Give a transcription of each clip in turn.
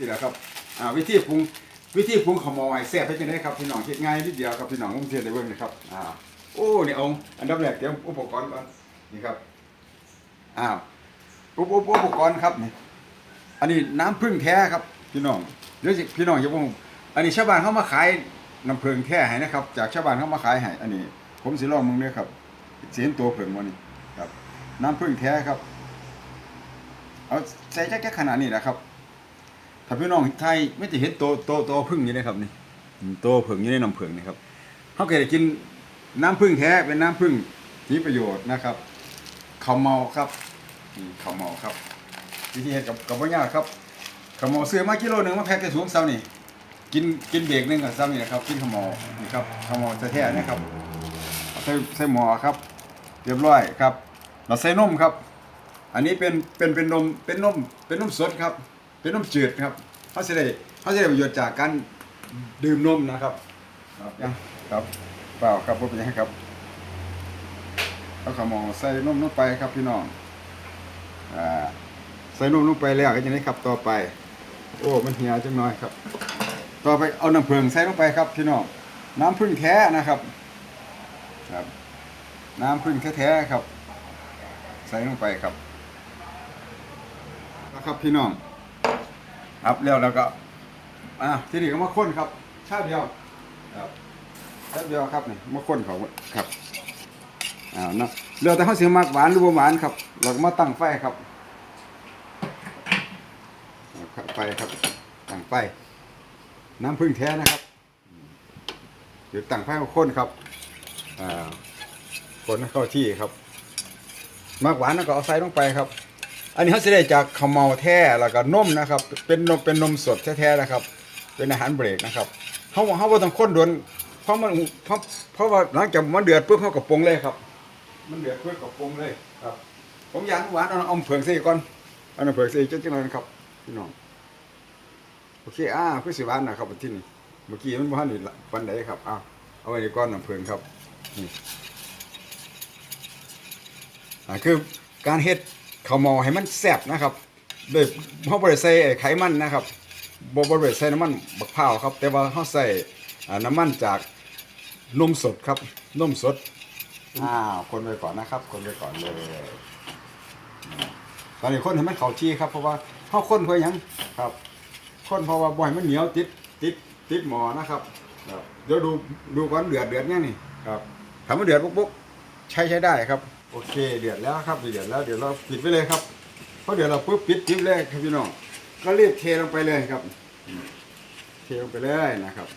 นี่แหละครับอ่าวิธีปรุงวิธีปรุงขมอไอ้แซ่บเป็นจังไดครับพี่น้องเฮ็ดง่ายนิดเดียวครับพี่น้องผมเทียนได้เบิ่งนะครับอ่าโอ้นี่เอาอันดับแรกเตรียมอุปกรณ์ก่อนนี่ครับอ้าวอุปอุปอุปกรณ์ครับนี่อันนี้น้ำผึ้งแท้ครับพี่น้องเดี๋ยวสิพี่น้องอย่าบ่งอันนี้ชาวบ้านเขามาขายน้ำผึ้งแท้ให้นะครับ จากชาวบ้านเขามาขายให้อันนี้ ผมสิลองมึงเด้อครับสิเห็นตัวผึ้งบ่นี่ครับ น้ำผึ้งแท้ครับ เอาใส่แค่ขนาดนี้นะครับ ถ้าพี่น้องไทยไม่จะเห็นโตโตโตพึ่งอยู่นะครับนี่โตพึ่งอยู่ในน้ำพึ่งนี่ครับเขาเคยได้กินน้ำพึ่งแท้เป็นน้ำพึ่งที่ประโยชน์นะครับข้าวเมาครับข้าวเมาครับวิธีเฮ็ดกับกับว่ายากครับข้าวเมาซื้อมากิโลหนึ่งมาแพ็คใส่ถุงเซานี่กินกินเบรกหนึ่งกับเซานี่นะครับกินข้าวเมานี่ครับข้าวเมาแท้ๆนะครับใส่ใส่หม้อครับ เรียบร้อยครับเราใส่นมครับ อันนี้เป็นเป็นเป็นนมเป็นนมเป็นนมสดครับ เป็นนมจืดครับเขาจะได้เขาจะได้ประโยชน์จากการดื่มนมนะครับครับยังครับเปล่าครับผมเป็นยังไงครับเอาขมองใส่นมลงไปครับพี่น้องอ่าใส่นมลงไปแล้วก็จะได้ครับต่อไป โอ้มันเหี่ยวจังน้อยครับ ต่อไปเอาน้ำผึ้งใส่ลงไปครับพี่น้องน้ำผึ้งแท้นะครับครับ น้ำผึ้งแท้ๆครับ ใส่ลงไปครับนะครับพี่น้อง ครับแล้วแล้วก็อ่าทีนี้ก็มาค้นครับชาเดียวครับชาเดียวครับนี่มาค้นเขาครับอ้าเนาะเลือแต่เขาเสียมากหวานหรือบ่หวานครับ เราก็มาตั้งไฟครับไฟครับตั้งไฟน้ำพึ่งแท้นะครับเดี๋ยวตั้งไฟมาค้นครับอ่าคนเข้าที่ครับมากหวานแล้วก็เอาใส่ลงไปครับ อันนี้เขาจะได้จากขาวเมาแท้แล้วก็นมนะครับ เป็นนมเป็นนมสดแท้ๆนะครับ เป็นอาหารเบรกนะครับเขาเขาว่าต้องข้นโดนเพราะมันเพราะเพราะว่าหลังจากมันเดือดปุ๊บเขาก็ปงเลยครับ มันเดือดปุ๊บก็ปงเลยครับ ผมอยากหวานเอาเอาเผือกใส่ก่อนเอาน้ำเผือกใส่จังๆเลยนะครับพี่น้องโอเคอ่าคือสิหวานนะครับที่นี่เมื่อกี้มันบ่ทันนี่วันใดครับอ้าวเอาไว้ในก้อนน้ำเผือกครับนี่อ่าคือการเฮ็ด ข้าวหมอให้มันแซ่บนะครับโดยเขาบริใส่ไอ้ไขมันนะครับบ่บริใส่น้ำมันบักพร้าวครับ แต่ว่าเขาใส่อ่าน้ำมันจากนมสดครับนมสดอ้าวคนไปก่อนนะครับ คนไปก่อนเลยตอนนี้คนให้มันเข้าที่ครับเพราะว่าเขาคนเพื่อหยังครับคนเพราะว่าบ่อยมันเหนียวติดติดติดหมอนะครับครับเดี๋ยวดูดูก่อนเดือดเดือดยังนี่ครับถ้ามันเดือดปุ๊บปุ๊บใช้ใช้ได้ครับ โอเคเดือดแล้วครับเดือดแล้วเดี๋ยวเราปิดไว้เลยครับเพราะเดี๋ยวเราปุ๊บปิดจิ๊บเลยครับพี่น้องก็รีบเทลงไปเลยครับ เทลงไปเลยนะครับ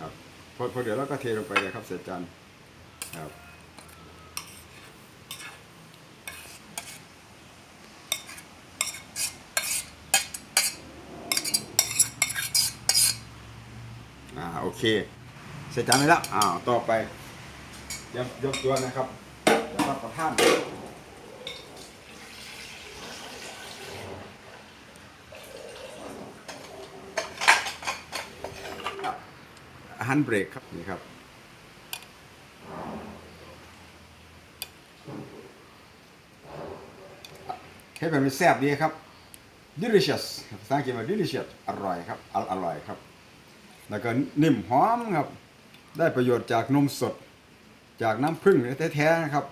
ครับพอพอเดี๋ยวเราก็เทลงไปเลยครับเสร็จจานครับอ่าโอเค เสร็จจานไปแล้วอ้าวต่อไปยกยกตัวนะครับ รับประทานอาหารเบรกครับนี่ครับเฮ็ดแบบนี้แซ่บดีครับ delicious ภาษาอังกฤษว่า delicious อร่อยครับออร่อยครับ แล้วก็นิ่มหอมครับ ได้ประโยชน์จากนมสด จากน้ำผึ้งแท้ๆนะครับ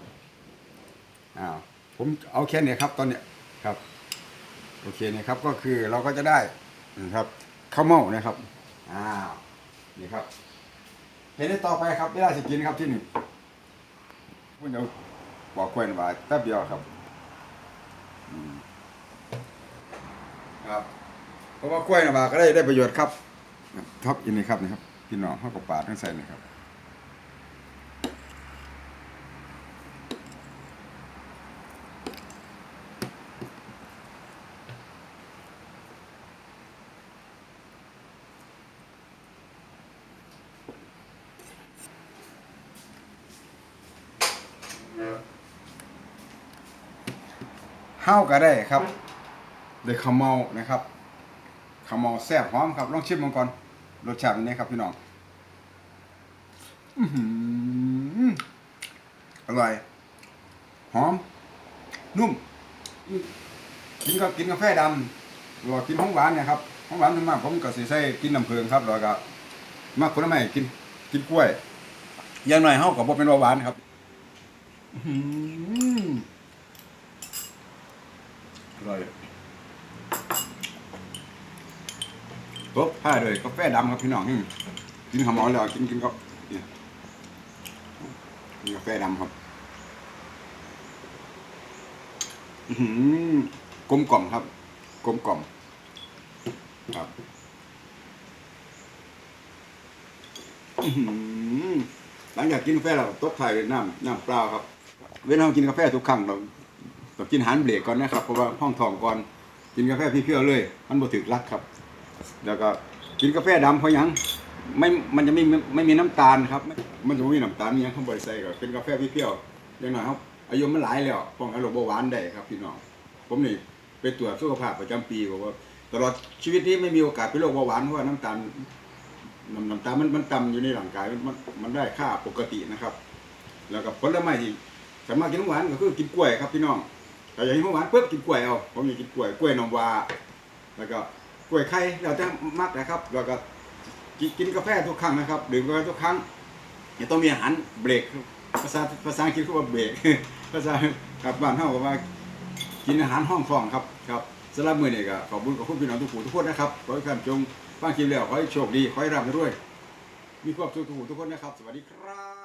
อ้าวผมเอาแค่นี้ครับตอนเนี้ยครับ โอเคนะครับก็คือเราก็จะได้นะครับข้าวเม่านะครับอ้าวนี่ครับ เห็นได้ต่อไปครับเวลาสิกินครับที่นึ่งพูดเดี๋ยวบอกกล้วยหวาแป๊บเดียวครับครับเพราะว่ากล้วยหวาก็ได้ได้ประโยชน์ครับท็อปอินนี่ครับนะครับพี่น้องข้าวกับปลาทั้งใส่นี่ครับ ข้าวก็ได้ครับโดยข้าวเมานะครับข้าวเมาแซ่บหอมครับลองชิมมันก่อนรสชาติเป็นไงครับพี่น้องอื้อหือร่อยหอม นุ่มกินกับกินกาแฟดำหรือกินของหวานเนี่ยครับของหวานมากผมก็สิใส่กินน้ำผึ้งครับแล้วก็มากผละไม้กินกินกล้วยอย่างน้อยเฮาก็บ่เป็นเบาหวานครับ อื ร่อยตบผ้าเลยกาแฟดำครับพี่น้องกินขาวเหมอแล้วกินกินก็เนี่ยกาแฟดำครับอื้อหือกลมกล่อมครับ กลมกล่อมครับอื้อหือหลังจากกินกาแฟเราตบท้ายด้วยน้ำน้ำเปล่าครับ เวลาเรากินกาแฟทุกครั้งเรา กินอาหารเบรกก่อนนะครับเพราะว่าห้องทองก่อนกินกาแฟเพียวเลย มันบ่ถึกรักครับ แล้วก็กินกาแฟดำเพราะหยังไม่มันจะไม่ไม่ไม่มีน้ำตาลครับ มันจะไม่มีน้ำตาลมีหยังข้างบนใส่ก็เป็นกาแฟเพียวๆอย่างน้อยครับอายุมันหลายแล้วป้องกันโรคเบาหวานได้ครับพี่น้องผมนี่ไปตรวจสุขภาพประจำปีบอกว่าตลอดชีวิตนี้ไม่มีโอกาสเป็นโรคเบาหวานเพราะว่าน้ำตาลน้ำน้ำตาลมันมันต่ำอยู่ในร่างกายมันมันมันได้ค่าปกตินะครับ แล้วก็ผลไม้ที่สามารถกินหวานก็คือกินกล้วยครับพี่น้อง ถ้าอย่ากกินของหวานปุ๊บกินกล้วยเอาผมอยากกินกล้วยกล้วยน้ำว้าแล้วก็กล้วยไข่แล้วแต่มักนะครับ แล้วก็กินกาแฟทุกครั้งนะครับดื่มกาแฟทุกครั้งจะต้องมีอาหารเบรกภาษาภาษาอังกฤษคือว่าเบรกภาษาครับบ้านเฮาก็ว่ากินอาหารห้องฟองครับครับสำหรับมื้อนี้ก็ขอบคุณกับคุณพี่น้องทุกผู้ทุกคนนะครับขอให้ท่านจงฟังคลิปแล้วขอให้โชคดีขอให้ร่ำรวยมีความสุขทุกผู้ทุกคนนะครับ สวัสดีครับ